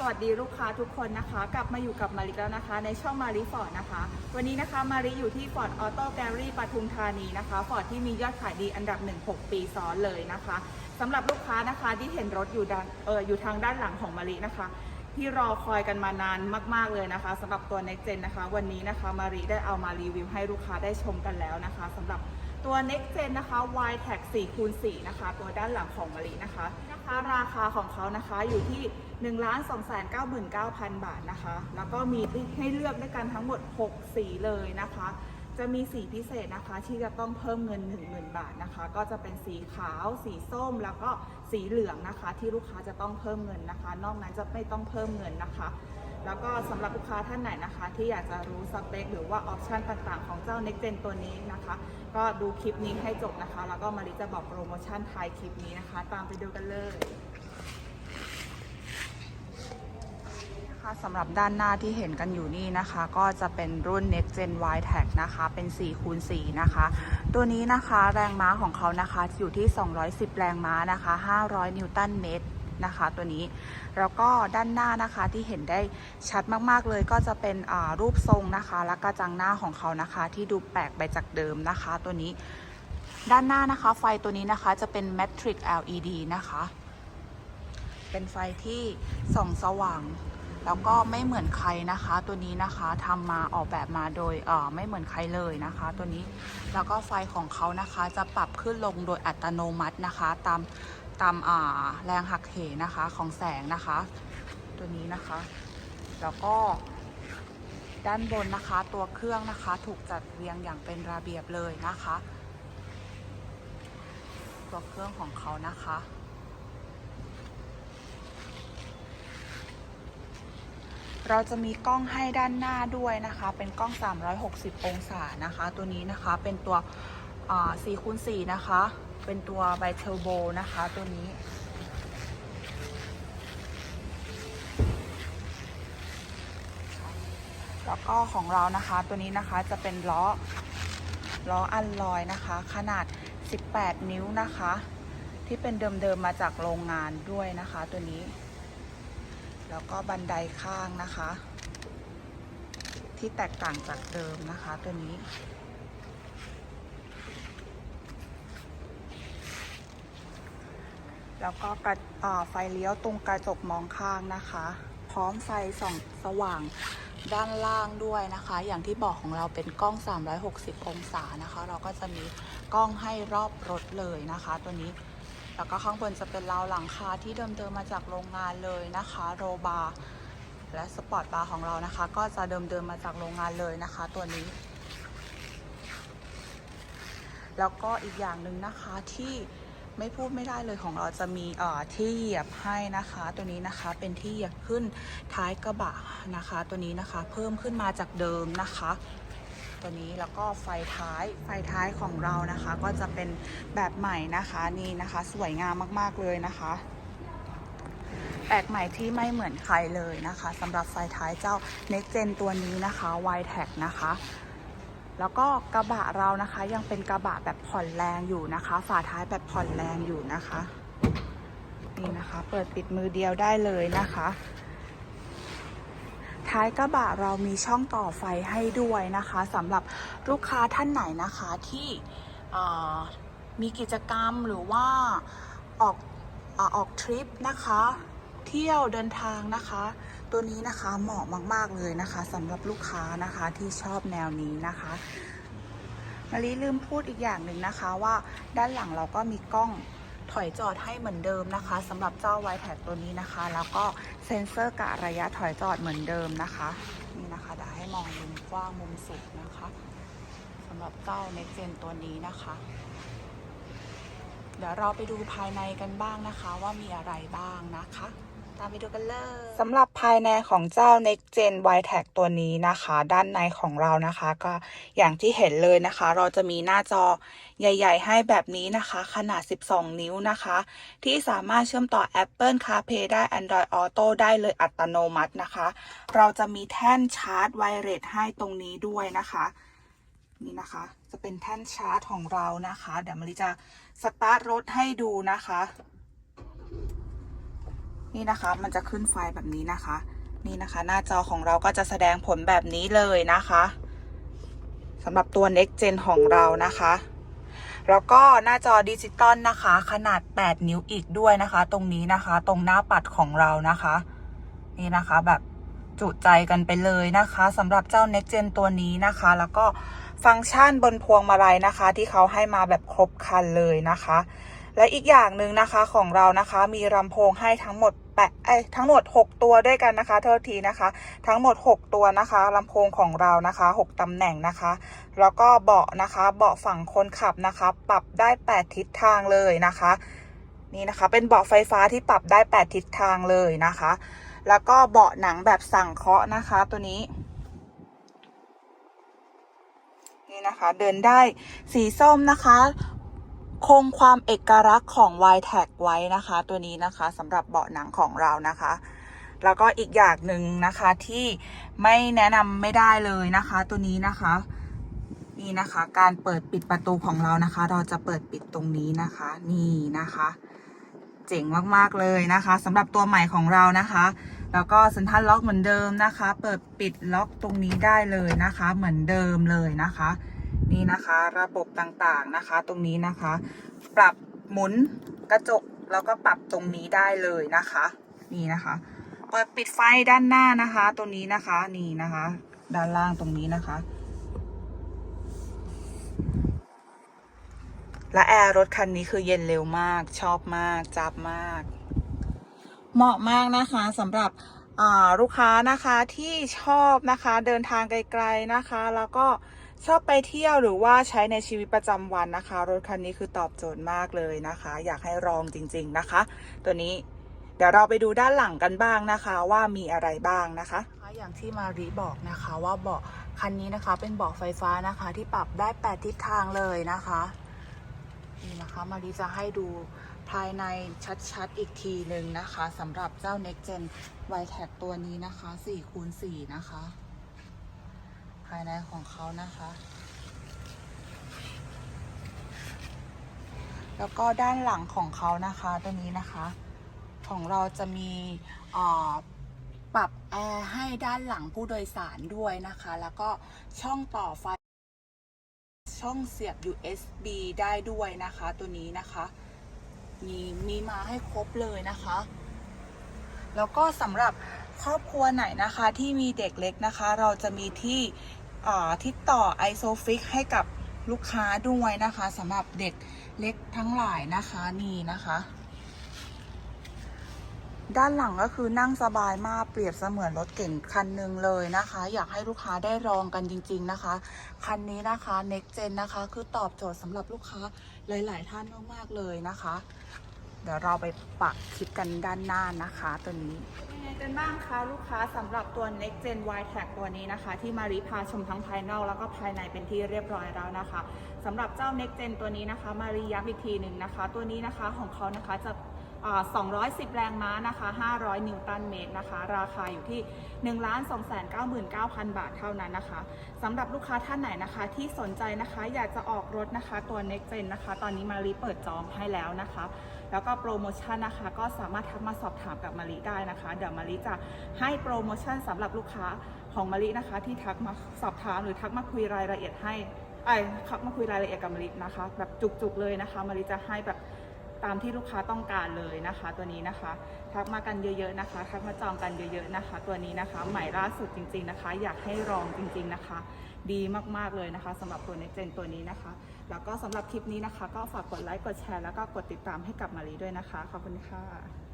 สวัสดีลูกค้าทุกคนนะคะ กลับมาอยู่กับมาริแล้วนะคะ ในช่องมาริฟอร์ดนะคะ วันนี้นะคะมาริอยู่ที่ฟอร์ดออโต้แกลลี่ปทุมธานีนะคะฟอร์ดที่มียอดขายดีอันดับ 1 6 ปีซ้อนเลยนะคะสำหรับลูกค้านะคะที่เห็นรถอยู่ด้านเอออยู่ทางด้านหลังของมารินะคะ ที่รอคอยกันมานานมาก ๆเลยนะคะสำหรับตัว Next Gen นะคะ วันนี้นะคะมารีได้เอามารีวิวให้ลูกค้าได้ชมกันแล้วนะคะสำหรับ ตัว Next Gen นะคะ Y Tag 4คูณ4นะคะ ตัวด้านหลังของมารีนะคะนะคะราคาของเขานะคะอยู่ที่ 1 2 9 9 0 0 0 บาทนะคะ แล้วก็มีให้เลือกด้วยกันทั้งหมด 6 สีเลยนะคะ จะมีสีพิเศษนะคะ ที่จะต้องเพิ่มเงิน 10,000 บาทนะคะ ก็จะเป็นสีขาว สีส้ม แล้วก็สีเหลืองนะคะ ที่ลูกค้าจะต้องเพิ่มเงินนะคะ นอกนั้นจะไม่ต้องเพิ่มเงินนะคะ แล้วก็สำหรับลูกค้าท่านไหนนะคะ ที่อยากจะรู้สเปค หรือว่าออปชันต่างๆ ของเจ้า Next Gen ตัวนี้นะคะ ก็ดูคลิปนี้ให้จบนะคะ แล้วก็มาริจะบอกโปรโมชั่นท้ายคลิปนี้นะคะ ตามไปดูกันเลยนะคะสำหรับด้านหน้าที่เห็นกันอยู่นี่นะคะ ก็จะเป็นรุ่น Next Gen Y Tag นะคะ เป็น4คูณ4นะคะ ตัวนี้นะคะแรงม้าของเขานะคะอยู่ที่ 210 แรงม้านะคะ 500 นิวตันเมตร นะคะ ตัวนี้แล้วก็ด้านหน้านะคะที่เห็นได้ชัดมากๆเลยก็จะเป็นรูปทรงนะคะ และกระจังหน้าของเขานะคะ ที่ดูแปลกไปจากเดิมนะคะ ตัวนี้ด้านหน้านะคะ ไฟตัวนี้นะคะจะเป็น Matrix LED นะคะ เป็นไฟที่ส่องสว่างแล้วก็ไม่เหมือนใครนะคะตัวนี้นะคะทำมาออกแบบมาโดยเอ่อไม่เหมือนใครเลยนะคะ ตัวนี้แล้วก็ไฟของเขานะคะจะปรับขึ้นลงโดยอัตโนมัตินะคะ ตาม ตามอ่าแรงหักเหนะคะของแสงนะคะ ตัวนี้นะคะ แล้วก็ด้านบนนะคะตัวเครื่องนะคะถูกจัดเรียงอย่างเป็นระเบียบเลยนะคะ ตัวเครื่องของเขานะคะ เราจะมีกล้องให้ด้านหน้าด้วยนะคะ เป็นกล้อง 360 องศานะคะ ตัวนี้นะคะเป็นตัว4คูณ4นะคะ เป็นตัวไบเทอร์โบนะคะตัวนี้ แล้วก็ของเรานะคะตัวนี้นะคะจะเป็นล้อล้ออันลอยนะคะ ขนาด 18 นิ้วนะคะ ที่เป็นเดิมๆมาจากโรงงานด้วยนะคะตัวนี้ แล้วก็บันไดข้างนะคะ ที่แตกต่างจากเดิมนะคะตัวนี้ แล้วก็กระไฟเลี้ยวตรงกระจกมองข้างนะคะ พร้อมไฟส่องสว่างด้านล่างด้วยนะคะ อย่างที่บอกของเราเป็นกล้อง 360 องศานะคะ เราก็จะมีกล้องให้รอบรถเลยนะคะ ตัวนี้ แล้วก็ข้างบนจะเป็นราวหลังคาที่เดิมๆมาจากโรงงานเลยนะคะ โรบาร์และสปอร์ตบาร์ของเรานะคะ ก็จะเดิมๆมาจากโรงงานเลยนะคะ ตัวนี้ แล้วก็อีกอย่างหนึ่งนะคะที่ ไม่พูดไม่ได้เลยของเราจะมีเอ่อที่เหยียบให้นะคะ ตัวนี้นะคะเป็นที่เหยียบขึ้นท้ายกระบะนะคะ ตัวนี้นะคะเพิ่มขึ้นมาจากเดิมนะคะ ตัวนี้แล้วก็ไฟท้ายไฟท้ายของเรานะคะ ก็จะเป็นแบบใหม่นะคะนี่นะคะ สวยงามมากๆเลยนะคะแปลกใหม่ที่ไม่เหมือนใครเลยนะคะสำหรับไฟท้ายเจ้า Next Gen ตัวนี้นะคะ Y Tag นะคะ แล้วก็กระบะเรานะคะยังเป็นกระบะแบบผ่อนแรงอยู่นะคะ ฝาท้ายแบบผ่อนแรงอยู่นะคะ นี่นะคะ เปิดปิดมือเดียวได้เลยนะคะ ท้ายกระบะเรามีช่องต่อไฟให้ด้วยนะคะสำหรับลูกค้าท่านไหนนะคะที่มีกิจกรรมหรือว่าออกออออกทริปนะคะ เที่ยวเดินทางนะคะ ตัวนี้นะคะเหมาะมาก ๆ เลยนะคะสำหรับลูกค้านะคะที่ชอบแนวนี้นะคะมารีลืมพูดอีกอย่างหนึ่งนะคะว่าด้านหลังเราก็มีกล้องถอยจอดให้เหมือนเดิมนะคะสำหรับเจ้าไวแท็ตัวนี้นะคะ แล้วก็เซ็นเซอร์กะระยะถอยจอดเหมือนเดิมนะคะนี่นะคะเดี๋ยวให้มองมุมกว้างมุมสุดนะคะสำหรับเจ้า Next Gen ตัวนี้นะคะ เดี๋ยวเราไปดูภายในกันบ้างนะคะว่ามีอะไรบ้างนะคะ ตามไปดูกันเลยสำหรับภายในของเจ้า Next Gen Y Tag ตัวนี้นะคะ ด้านในของเรานะคะ ก็อย่างที่เห็นเลยนะคะ เราจะมีหน้าจอใหญ่ ๆ ให้แบบนี้นะคะ ขนาด 12 นิ้วนะคะ ที่สามารถเชื่อมต่อ Apple CarPlay ได้ Android Auto ได้เลยอัตโนมัตินะคะ เราจะมีแท่นชาร์จไวเลสให้ตรงนี้ด้วยนะคะนี่นะคะจะเป็นแท่นชาร์จของเรานะคะ เดี๋ยวมาริจะสตาร์ทรถให้ดูนะคะ นี่นะคะ มันจะขึ้นไฟแบบนี้นะคะ นี่นะคะ หน้าจอของเราก็จะแสดงผลแบบนี้เลยนะคะสำหรับตัว Next Gen ของเรานะคะ แล้วก็หน้าจอดิจิตอลนะคะ ขนาด 8 นิ้วอีกด้วยนะคะ ตรงนี้นะคะ ตรงหน้าปัดของเรานะคะ นี่นะคะแบบจุใจกันไปเลยนะคะสำหรับเจ้า Next Gen ตัวนี้นะคะ แล้วก็ฟังก์ชันบนพวงมาลัยนะคะ ที่เขาให้มาแบบครบครันเลยนะคะ และอีกอย่างหนึ่งนะคะของเรานะคะมีลำโพงให้ทั้งหมดแปดเอ้ทั้งหมด 6 ตัวด้วยกันนะคะโทษทีนะคะ ทั้งหมด 6 ตัวนะคะลำโพงของเรานะคะ 6ตำแหน่งนะคะ แล้วก็เบาะนะคะ เบาะฝั่งคนขับนะคะ ปรับได้ 8 ทิศทางเลยนะคะ นี่นะคะเป็นเบาะไฟฟ้าที่ปรับได้ 8 ทิศทางเลยนะคะ แล้วก็เบาะหนังแบบสั่งเคาะนะคะ ตัวนี้นี่นะคะ เดินได้สีส้มนะคะ คงความเอกลักษณ์ของ y t a g ไว้นะคะ ตัวนี้นะคะสำหรับเบาะหนังของเรานะคะ แล้วก็อีกอย่างหนึ่งนะคะที่ไม่แนะนำไม่ได้เลยนะคะ ตัวนี้นะคะนี่นะคะ การเปิดปิดประตูของเรานะคะ เราจะเปิดปิดตรงนี้นะคะ นี่นะคะ เจ๋งมากๆเลยนะคะสำหรับตัวใหม่ของเรานะคะ แล้วก็สันทันล็อกเหมือนเดิมนะคะ เปิดปิดล็อกตรงนี้ได้เลยนะคะ เหมือนเดิมเลยนะคะ นี่นะคะ ระบบต่างๆนะคะ ตรงนี้นะคะ ปรับหมุนกระจกแล้วก็ปรับตรงนี้ได้เลยนะคะ นี่นะคะเปิดปิดไฟด้านหน้านะคะ ตรงนี้นะคะนี่นะคะ ด้านล่างตรงนี้นะคะ และแอร์รถคันนี้คือเย็นเร็วมาก ชอบมากจับมาก เหมาะมากนะคะสำหรับลูกค้านะคะที่ชอบนะคะ เดินทางไกล ๆนะคะ แล้วก็ ชอบไปเที่ยวหรือว่าใช้ในชีวิตประจำวันนะคะ รถคันนี้คือตอบโจทย์มากเลยนะคะ อยากให้ลองจริง ๆนะคะ ตัวนี้เดี๋ยวเราไปดูด้านหลังกันบ้างนะคะว่ามีอะไรบ้างนะคะ อย่างที่มารีบอกนะคะว่าเบาะคันนี้นะคะ เป็นเบาะไฟฟ้านะคะ ที่ปรับได้ 8 ทิศทางเลยนะคะนี่นะคะมารีจะให้ดูภายในชัดๆอีกทีหนึ่งนะคะสำหรับเจ้า Next Gen y t a g ตัวนี้นะคะ4คูณ4นะคะ ภายในของเขานะคะ แล้วก็ด้านหลังของเขานะคะตัวนี้นะคะ ของเราจะมีปรับแอร์ให้ด้านหลังผู้โดยสารด้วยนะคะ แล้วก็ช่องต่อไฟช่องเสียบ USB ได้ด้วยนะคะ ตัวนี้นะคะมีมีมาให้ครบเลยนะคะ แล้วก็สำหรับครอบครัวไหนนะคะที่มีเด็กเล็กนะคะ เราจะมีที่ ที่ต่อ Isofix ให้กับลูกค้าด้วยนะคะสำหรับเด็กเล็กทั้งหลายนะคะนี่นะคะ ด้านหลังก็คือนั่งสบายมากเปรียบเสมือนรถเก่งคันหนึ่งเลยนะคะ อยากให้ลูกค้าได้ลองกันจริง ๆนะคะ คันนี้นะคะ Next Gen นะคะ คือตอบโจทย์สำหรับลูกค้าหลาย ๆ ท่านมากๆเลยนะคะ เดี๋ยวเราไปปักคลิปกันด้านหน้านะคะตัวนี้ ไงกันบ้างคะลูกค้าสำหรับตัว Next Gen Y Tag ตัวนี้นะคะ ที่มารีพาชมทั้งภายนอกแล้วก็ภายในเป็นที่เรียบร้อยแล้วนะคะสำหรับเจ้า Next Gen ตัวนี้นะคะ มารีย้ำอีกทีหนึ่งนะคะ ตัวนี้นะคะของเขานะคะจะ210 แรงม้านะคะ 500 นิวตันเมตรนะคะ ราคาอยู่ที่ 1 2 9 9 0 0 0บาทเท่านั้นนะคะสำหรับลูกค้าท่านไหนนะคะ ที่สนใจนะคะอยากจะออกรถนะคะตัว Next Gen นะคะ ตอนนี้มารีเปิดจองให้แล้วนะคะ แล้วก็โปรโมชั่นนะคะ ก็สามารถทักมาสอบถามกับมารีได้นะคะ เดี๋ยวมารีจะให้โปรโมชั่นสำหรับลูกค้าของมารีนะคะ ที่ทักมาสอบถามหรือทักมาคุยรายละเอียดให้ไอ้ทักมาคุยรายละเอียดกับมารีนะคะ แบบจุกๆเลยนะคะมารีจะให้แบบ ตามที่ลูกค้าต้องการเลยนะคะ ตัวนี้นะคะทักมากันเยอะๆนะคะทักมาจองกันเยอะๆนะคะ ตัวนี้นะคะใหม่ล่าสุดจริง ๆนะคะ อยากให้ลองจริง ๆนะคะ ดีมากๆเลยนะคะสำหรับตัวเน็กเจนตัวนี้นะคะ แล้วก็สำหรับคลิปนี้นะคะ ก็ฝากกดไลค์กดแชร์แล้วก็กดติดตามให้กับมารีด้วยนะคะขอบคุณค่ะ